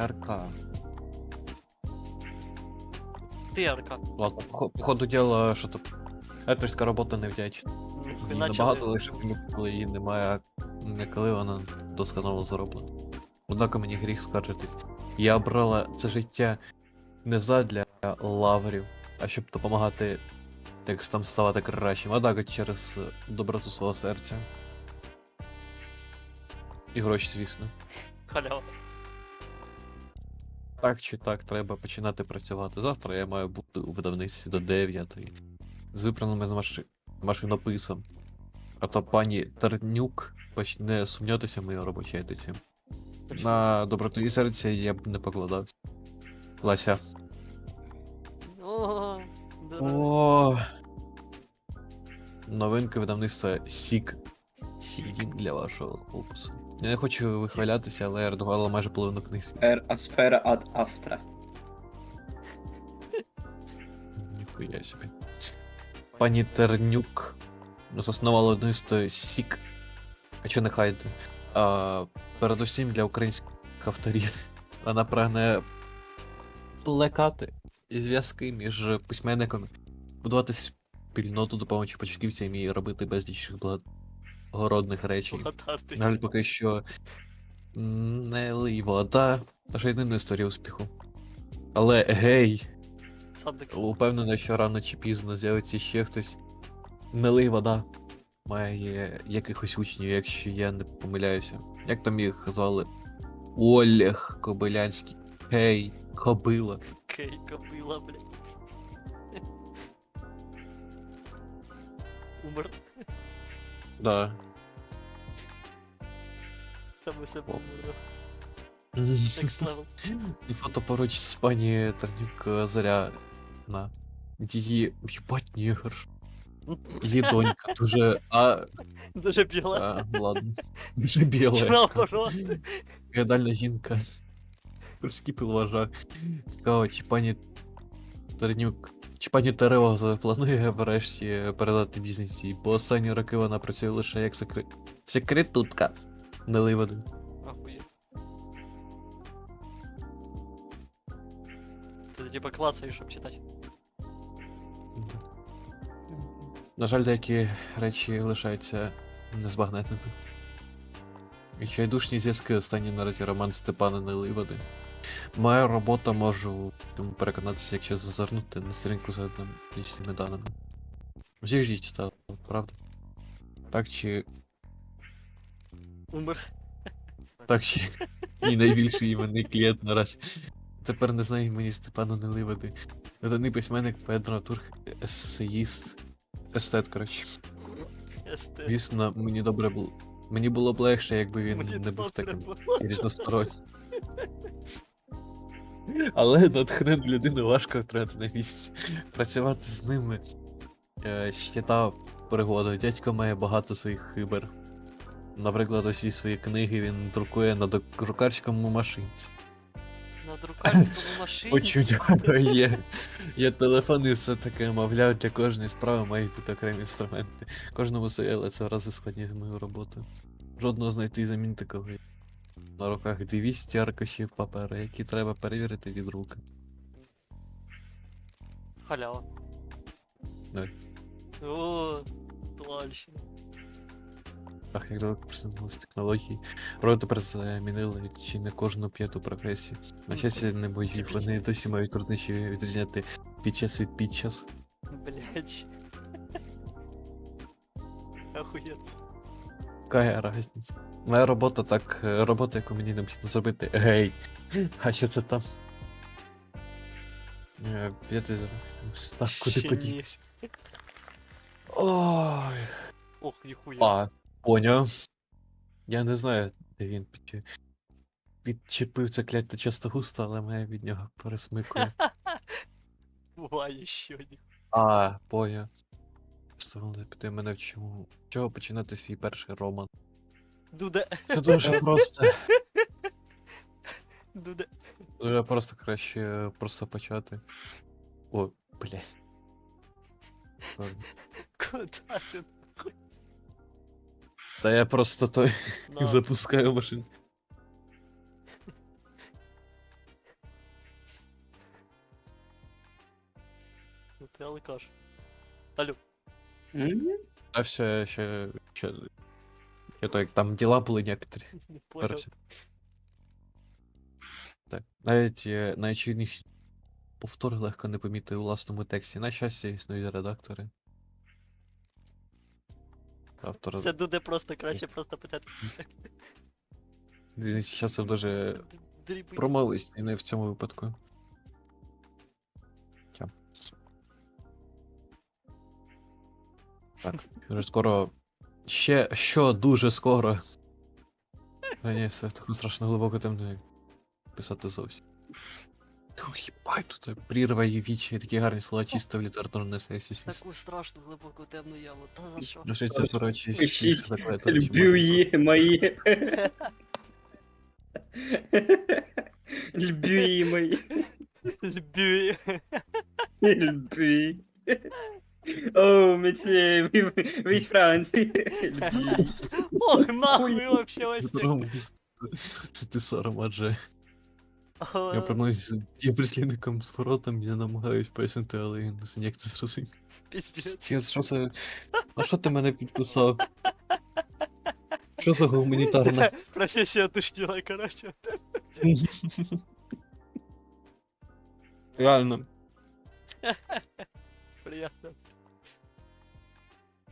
РК. Ти, Арка. Ладно, по, по ходу діла, що тут. Етерська робота невдячна. Ну, Її набагато лише коли її немає, а не коли вона досконало зроблена. Однак мені гріх скаржитись. Я обрала це життя не задля лаврів, а щоб допомагати текстам ставати кращим, а так через доброту свого серця. І гроші, звісно. Халява. Так чи так, треба починати працювати. Завтра я маю бути у видавництві до 9 з випраними з маши... машинописом. А то пані Тернюк почне сумнятися в моїй робочій етиці. На доброту і серця я б не покладався. Лася. О, да. О. Новинки видавництва Сік. Сік для вашого опису. Я не хочу вихвалятися, але я редагувала майже половину книг. Per aspera ad astra. Ніхуя собі. Пані Тернюк заснувала видавництво Сік. А чи не хайде? А, передусім для українських авторів. Вона прагне плекати зв'язки між письменниками, будувати спільноту, допомогти початківцям і робити безліч благородних речей. На жаль, поки що не лий вода, наша єдина історія успіху. Але гей, упевнений, що рано чи пізно з'явиться ще хтось. Не лий вода. Має якихось учнів, якщо я не помиляюся. Як там їх звали? Олег Кобилянський. Гей, кобила. Окей, кобила, блядь. Умер. Да. Саме себе О. умер. Next level. І фото поруч з пані Тернюк е, Зоря на її їбать нігр. Її донька дуже. А, Дуже біла. а ладно. Дуже біла. Наоборот. Гадальна жінка. Прискіпив вважав. Цікаво, чи пані Тернюк. Пані Тереза планує врешті передати бізнес їй, бо останні роки вона працює лише як секрет. Секретутка. Не лий води. Ти типа клацаєш, щоб читати. На жаль, деякі речі лишаються незбагненними. Відчайдушні зв'язки останні наразі роман Степана Неливоди. Моя робота можу тому переконатися, якщо зазирнути на сторінку за одним лічними даними. Всі ж її читали, правда? Так чи. Умер. Так чи. Мій найбільший іменний клієнт наразі. Тепер не знаю імені Степана Неливоди. Виданий письменник, поет-драматург, есеїст. Естет, коротше. Естет. Звісно, мені добре було. Мені було б легше, якби він Мені не був таким було. різностороннім. Але натхнену людину важко втратити на місці. Працювати з ними е, ще та пригода. Дядько має багато своїх хибер. Наприклад, усі свої книги він друкує на друкарському машинці. На друкарському машині. Почуть є. Є телефон і все таке, мовляв, для кожної справи мають бути окремі інструменти. Кожному але це рази складніше мою роботу. Жодного знайти і замінити коли. На руках 200 аркушів паперу, які треба перевірити від руки. Халява. Так. О, туальщина. Ах, як далеко просунулися технології. Роботи тепер замінили чи не кожну п'яту професію. На щастя, не боїв, вони досі мають труднощі відрізняти під час від під час. Блять. Охуєтно. Яка разниця? Моя робота так, е, робота, яку мені необхідно зробити. Гей! А що це там? Е, Я ти. Так, куди Ще подітися? Ой. Ох, ніхуя. А, поняв. Я не знаю, де він під... підчепив це кляття часто густо, але мене від нього пересмикує. Буває ще ні. А, поняв. Ти мене в чому? Чого починати свій перший роман? Дуде. Це дуже просто. Дуде. Дуже просто краще е, просто почати. О, блядь. Куда? Та я просто той ну no. запускаю машину. Ну ти алкаш. Алло. М? А все, ще, ще, ще так, там діла були некоторі. Не Так, навіть е, найчинніші повтори легко не помітити у власному тексті. На щастя, існують редактори. Автор Це дуде просто краще просто питати. він часом дуже Дрібить. промовистий, не в цьому випадку. Так, вже скоро. Ще що дуже скоро. А ні, все таку страшно глибоко темно писати зовсім. Ой, їбать, тут прірва і вічі, такі гарні слова чисто в літературній сесії сміс. Таку страшну глибоку темну яму. Та за що? Ну, що це, коротше, Пишіть, всі заклеїти, Люблю її, мої. Люблю її, мої. Любі. Люблю її. О, мечи, вич Франции. Ох, нахуй вообще вообще. Ти саром, адже. Я прямо з я прислідником з воротом, я намагаюсь пояснити, але я не ніяк зрозумів. Піздець. Що це? А що ти мене підписав? Що за гуманітарна? Професія тиштіла, короче. Реально. приятно.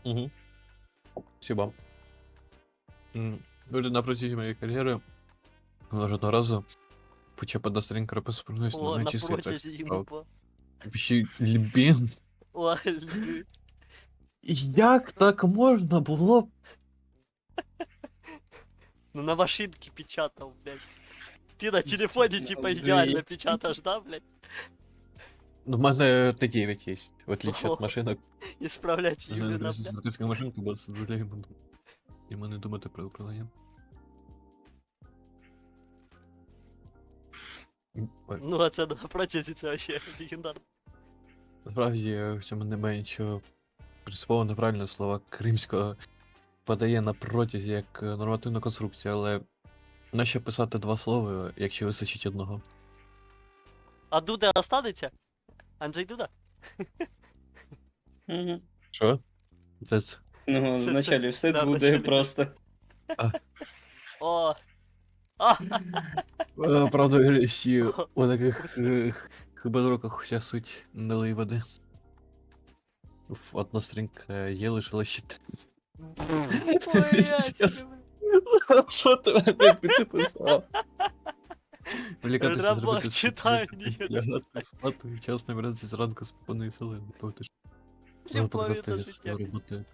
Угу. Спасибо. Ну Люди на протяжении моей карьеры уже одного раза почему под настройкой крапы справилась, но на числе так Вообще, лібін. Як так можно было, Ну на машинке печатал, блядь. Ты на телефоне типа идеально печатаешь, да, блядь? Ну, в мене Т9 є, в отличие від машинок. Исправлять У мене именно, зараз машинка, бо це дозволяє йому йому не думати про управління. Ну, а це на протязі це вообще легендарно. Насправді в цьому немає нічого принципово неправильного слова кримського подає на протязі як е, нормативна конструкція, але нащо писати два слова, якщо вистачить одного? А Дуда останеться? Анджей Дуда? Мгм. Що? Це це. Ну, Це- це- вначалі все да, буде вначалі. просто. О! А! Е, Правда, ще у таких е, хибадроках вся суть налий води. Уф, одна сторінка є лишила ще. Блядь, Що ти мене підписав? Влікатися зробити читай, ні. лягати спати, вчасно вранці зранку силою. Повти Можна показати свою роботу.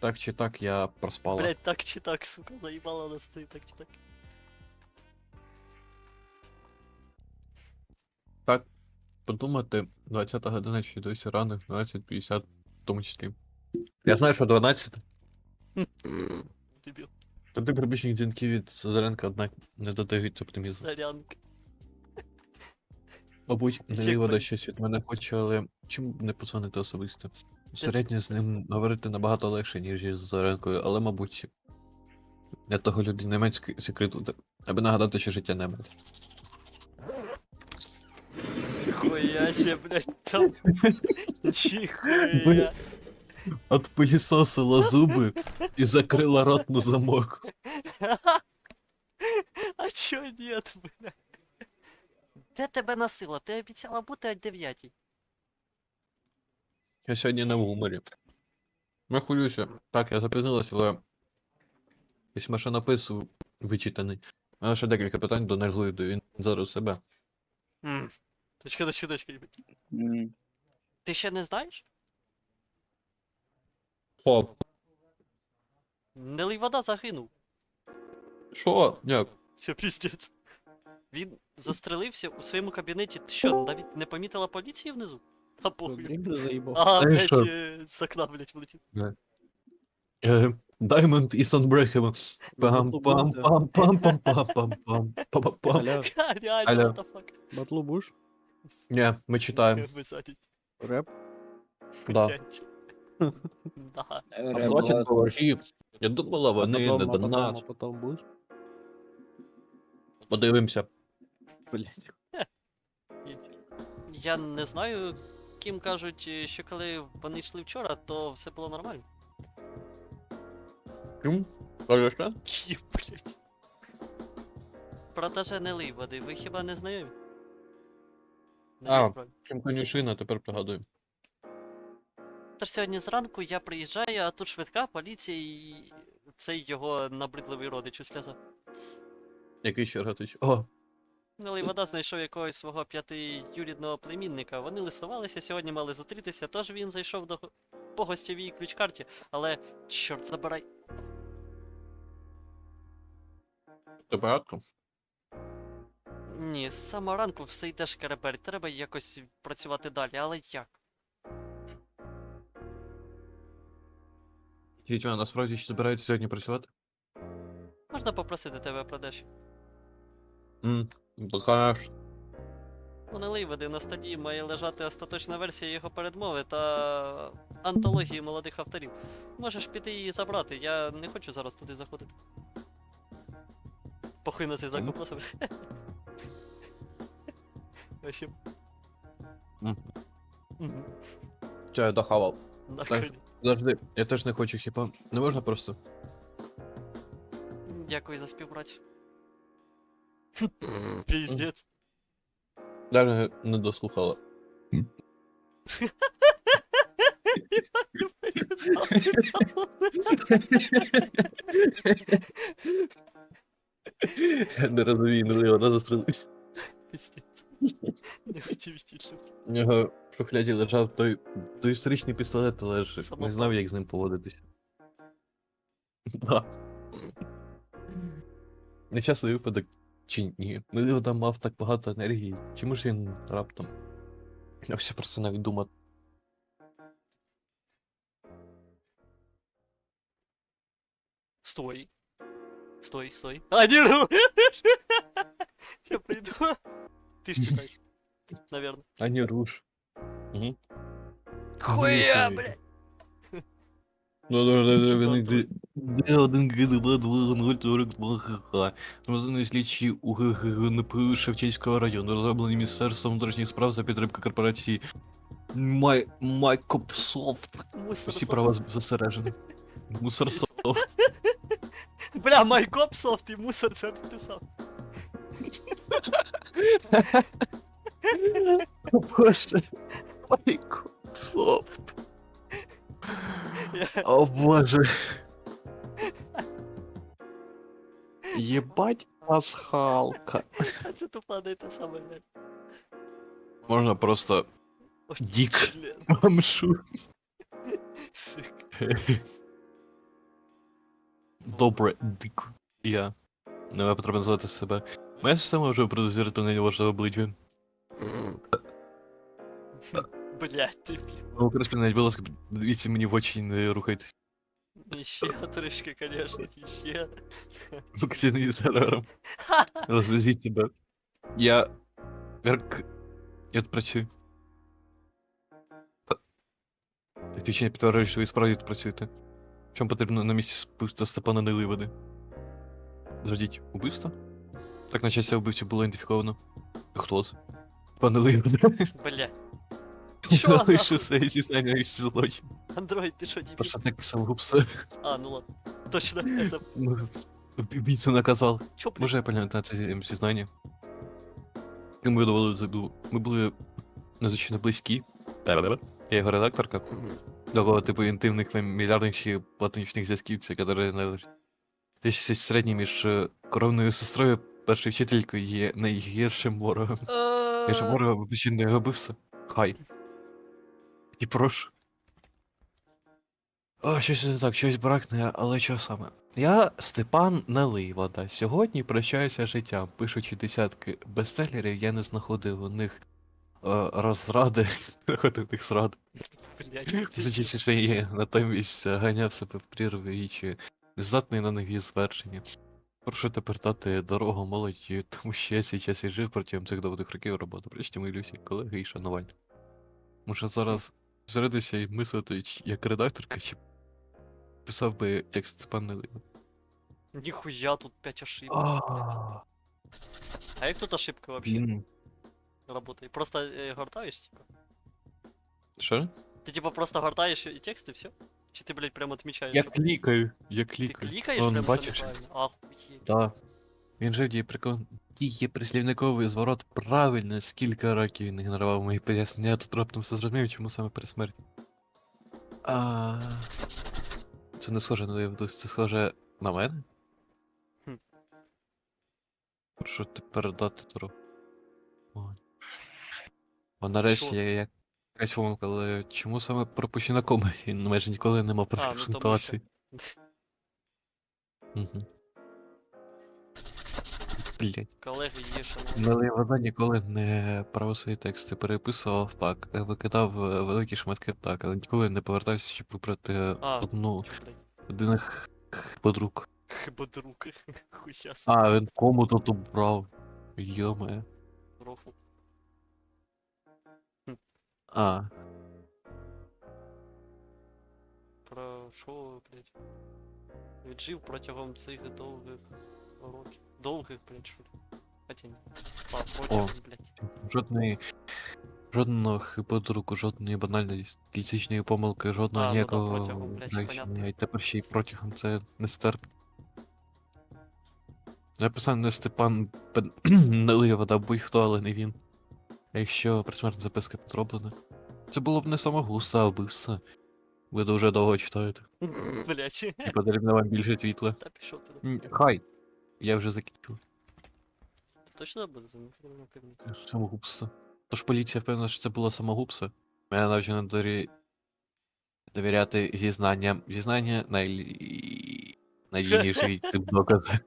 Так, е, чи так я проспала. Блять, так чи так, сука, заїбала нас ти так чи так. Подумати, 20 година чи досі ранок, 12.50 в тому числі. Я знаю, що 12. Дебіл. Тоді прибічних дзвінків від Зазаренка, однак не додають оптимізму. Сорянка. Мабуть, Чек Нелівода щось від мене хоче, але б не подзвонити особисто? Середньо з ним говорити набагато легше, ніж із Зоренкою, але, мабуть, для того люди не мають секрету, аби нагадати, що життя не мед. Хуя себе, блять, там. Ніхуя. Бля. От пилісосила зуби і закрила рот на замок. А чо нет, бля? Де тебе носило? Ти обіцяла бути о 9. Я сьогодні не в гуморі. Не хвилююся. Так, я запізнилась, але. Ось машинопису вичитаний. У мене ще декілька питань до Нерзлоїду, він зараз у себе. М. Точка, точка, точка. Ти ще не знаєш? Хоп. Нелий вода загинув. Що? Як? Все, піздець. Він застрелився у своєму кабінеті. Ти що, навіть не помітила поліції внизу? А похуй. Гриб заїбав. Ага, Знаєш блядь, що? е, з окна, блядь, влетів. Е, Даймонд і Санбрехем. пам пам пам пам пам пам пам пам пам пам Аля, Ха, Реально, Алло. what the fuck. батлу будеш? Ні, ми читаємо. Реп? Да. Блядь. Да. Е, Ребята, поверхи. Я думала, вони потом, не до потом, нас. потом будеш? Подивимося. Блять. Я не знаю, ким кажуть, е, що коли вони йшли вчора, то все було нормально. Ким? Конечно. Кім, блять. Протаже не лий води, ви хіба не знайомі? Не А. Чим конюшина, тепер пригадую. Тож сьогодні зранку я приїжджаю, а тут швидка, поліція і цей його набридливий родич у сльозах. Який ще Рогатич? О, Милий вода знайшов якогось свого п'ятиюрідного племінника. Вони листувалися, сьогодні мали зустрітися, тож він зайшов до по гостєвій ключ-карті, але чорт забирай. порядку? Ні, з самого ранку все йде шкереберть, треба якось працювати далі, але як? Дітя, насправді ще збирається сьогодні працювати? Можна попросити тебе про дещо? Ммм, конечно. У налий води на столі має лежати остаточна версія його передмови та антології молодих авторів. Можеш піти її забрати, я не хочу зараз туди заходити. Похуй на цей знак вопросу. Вообще. Мгм. Мгм. Чаю дохавав. Нахуй. Завжди, я теж не хочу, хіба. Не можна просто. Дякую за співпрацю. Піздець. Даже не дослухала. Не розумію, не вона застрелилась. Піздець. У нього в шухляді лежав той, той історичний пістолет, але ж не знав, як з ним поводитися. Да. Нещасний випадок чи ні? Ну, там мав так багато енергії. Чому ж він раптом? Я все просто навіть думав. Стой. Стой, стой. Не ну! Я приду. Ты чекай. Наверное. А не руш. Угу. Хуя, Нихуя. бля. Ну, да, да, один ГДБ 2042 ХХ. Розданий слідчі УГГНП Шевченського району, розроблені Міністерством внутрішніх справ за підтримки корпорації Май... Майкопсофт. Всі права застережені. Мусорсофт. Бля, Майкопсофт і мусор це написав. О боже. Майкопсофт. Я- О боже. Єбать пасхалка. А це тупо не те саме, блядь. Можна просто Ой, Дік. блядь, бомшу. сука. Добре, дик. Я. Не потрібно назвати себе. Моя система вже продозірити на ваше обличчя. Блядь, ти пів. Ну, розпізнать, будь ласка, дивіться мені в очі і не рухайтесь. Іще трішки, конечно, іще. Максимний сервером. Розвезіть тебе. Я. Верк. Я тут працюю. Фактично підтверджую, що ви справді тут працюєте. Чому потрібно на місці вбивства Степана Неливоди? Зрадіть, убивство? Так, наче це вбивцю було ідентифіковано. Хто це? Пане Неливода. Бля. Чо? Лише все зізнання і злочин. Андроїд, ти що, дебіл? Просто так самогубство. А, ну ладно. Точно, я заб... Ну, Вбійцю наказав. Чо, блядь? Може я поглянути на це зі- зізнання? І ми довели забув. Ми були надзвичайно близькі. Я його редакторка. Такого типу інтимних фамільярних чи платонічних зв'язків, це які належать. Десь щось середнє між е, коронною сестрою першою вчителькою є найгіршим ворогом. Е, ворогом причинно його вбився. Хай. І прошу. О, щось не так, щось бракне, але що саме? Я Степан Наливода. Сьогодні прощаюся життям. Пишучи десятки бестселерів, я не знаходив у них е, розради, знаходив зради. Блядь. Звичайно, що я натомість ганяв себе в прірві і чи нездатний на нові звершення. Прошу тепер дати дорогу молоді, тому що я час віджив протягом цих довгих років роботи. Причті мої люсі, колеги і шанувальні. Може зараз зрядися і мислити як редакторка, чи писав би як Степан Нелига. Ніхуя тут 5 ошибок. блядь. А як тут ошибка вообще? Він. работає. Просто е, гортаєш, типа. Що? Ти типа просто гортаєш і текст і все? Чи ти, блядь, прямо відмічаєш? Я клікаю, я Ти клікаю. клікаєш Он, прямо бачиш? Ахуєть. Так. Він же діє прикол. Діє прислівниковий зворот правильно, скільки років він ігнорував мої пояснення. Я тут раптом все зрозумів, чому саме при смерті. А... Це не схоже на Левдус, це схоже на мене? Хм. Прошу ти передати трохи. О, нарешті я я- якась помилка, але чому саме пропущена кома? Він майже ніколи не мав А, ну, тому пунктуації. Угу. Блять. Колеги є, шановні. Але вода ніколи не брав свої тексти, переписував так, е, викидав е, великі шматки так, але ніколи не повертався, щоб вибрати А, одну Чо, блядь? один х- х- подруг. Хіба друг. А, він кому тут убрав. Йоме. Рофл. А, Про що, блядь? Віджив протягом цих довгих років. Довгих, блядь, що ли? Хотя ні. А, протягом, блядь. жодної. Жодного хиподруку, жодної банальної стилістичної помилки, жодного А, ну да, ніякого протягом, блядь, речення, і тепер ще й протягом це нестерпно. Написав не Степан Пен... Налия вода, будь-хто, але не він. А якщо присмертна записка підроблена, це було б не самогуса, а вбивство. Ви дуже довго читаєте. Блядь. І потрібно вам більше твітла. Та пішов. М, Хай. Я вже закінчив. Точно буде замовлено певно. Самогубство. Тож поліція впевнена, що це було самогубство. Мене навчено дорі... довіряти зізнанням. Зізнання най... найдійніший тип доказу.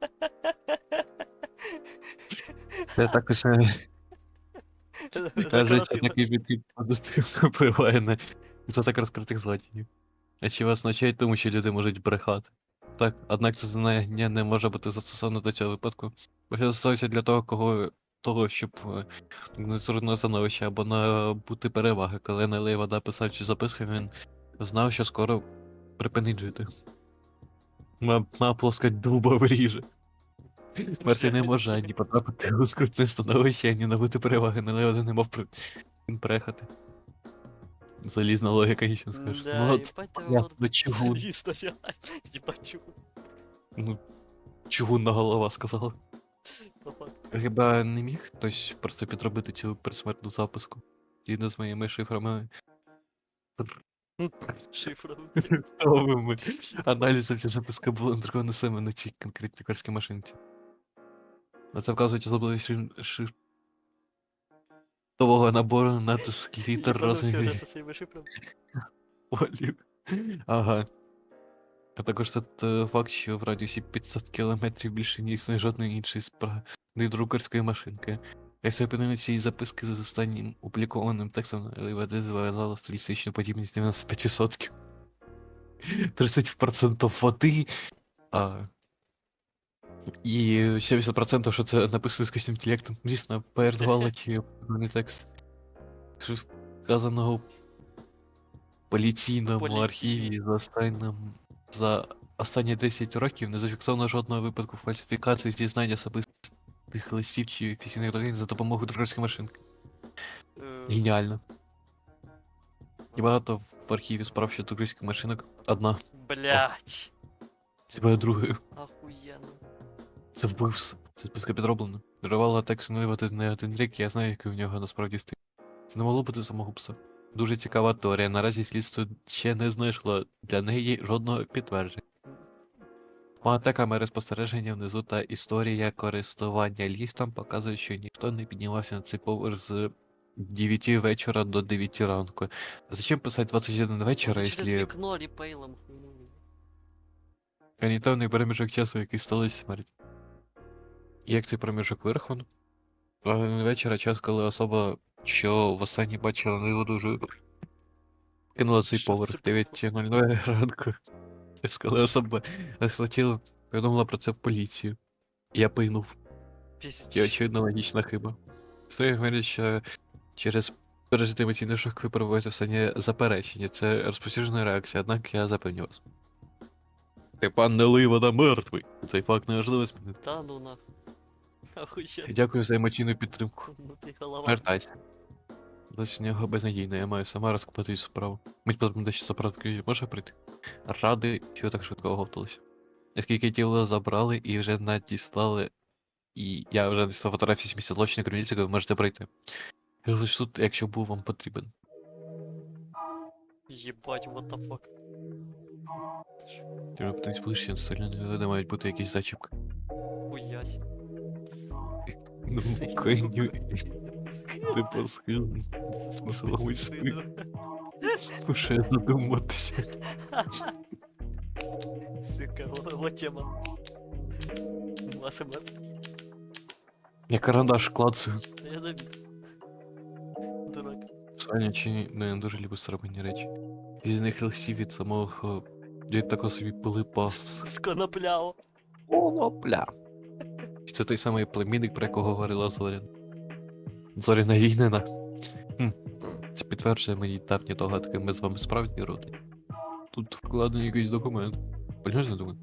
Це також е, каже, що такий підхід позитивно впливає на так розкритих злочинів. А чи вас навчають тому, що люди можуть брехати? Так, однак це знання не може бути застосовано до цього випадку. Бо це застосовується для того, кого того, щоб е, незручне становище або набути переваги. Коли налий вода писав цю записку, він знав, що скоро припинить жити. Ма, ма плоска дуба вріже. Смерті не може ані потрапити у скрутне становище, ані набути переваги, налий вода не мав він прехати. Залізна логіка, нічого не скажеш. Да, ну, от, я до чого? залізна, я- Їбать ну, чугунна голова сказала. Хіба не міг хтось просто підробити цю пересмертну записку? Згідно з моїми шифрами. Шифром. Новими аналізом ця записка була надрукована саме на цій конкретній карській машинці. На це вказують особливість шиф... шиф... Того набору натиск літер розмірів полів. Ага. А також тут е, факт, що в радіусі 500 кілометрів більше не існує жодної іншої справи друкарської машинки. Якщо опинили цієї записки з останнім опублікованим текстом, ЛВД зв'язала стилістичну подібність 95%. 30% води. А... І 70% що це написано з інтелектом. Звісно, передувала чи определений текст. Вказаного в поліційному архіві за останнім за останні 10 років не зафіксовано жодного випадку фальсифікації зізнань особистих листів чи офіційних документів за допомогою друкарської машинки. Е, Геніально. І багато в архіві справ щодо друкарських машинок. Одна. Блять. Буде другою. Охуєнно. Це вбивство. Це списка підроблено. Дарувала текст нулювати не один рік, я знаю, який у нього насправді стиль. Це не могло бути самогубство. Дуже цікава теорія. Наразі слідство ще не знайшло для неї жодного підтвердження. Багато камери спостереження внизу та історія користування лістом показують, що ніхто не піднімався на цей поверх з 9 вечора до 9 ранку. Зачем писати 21 вечора, Вони Через якщо вікно ріпейлом хуйнули. Проміжок часу, який сталося смерть. Як цей проміжок? Половина вечора час, коли особа, що востаннє бачила на дуже кинула цей поверх 9.00 ранку. Час, коли особа схватила, повідомила про це в поліцію. Я пийнув. І очевидно логічна хиба. Стоїть говорить, що через пережитий емоційний шок ви перебуваєте в стані заперечення. Це розповсюджена реакція, однак я запевню вас. Ти пан не вода мертвий. Цей факт неважливо змінити. Та ну нахуй. Дякую за емоційну підтримку. Ну ти голова. Вертайся. Досі нього безнадійно, я маю сама розкопати цю справу. Мить потім дещо заправки може прийти. Радий, що так швидко оговталися. Оскільки тіло забрали і вже надіслали, і я вже надіслав фотографії з місця злочину кримінальця, ви можете прийти. Я лише тут, якщо був вам потрібен. Єбать, what the fuck. Треба питати ближче, інстаграм, де мають бути якісь зачіпки. Хуясь. Ну, коню, ти посхил. Соломий спи. Слушай, задуматися. Сука, вот тема. Масимер. Я карандаш клацаю. Я не Дурак. Саня чи не дуже любить срамені речі. Із них від самого від такого собі пилипа. Сконопляво. Конопля. Це той самий племінник, про якого говорила Зорян. Зоріна війнина. Хм. Це підтверджує мої давні догадки, ми з вами справді родні. Тут вкладений якийсь документ. На документ?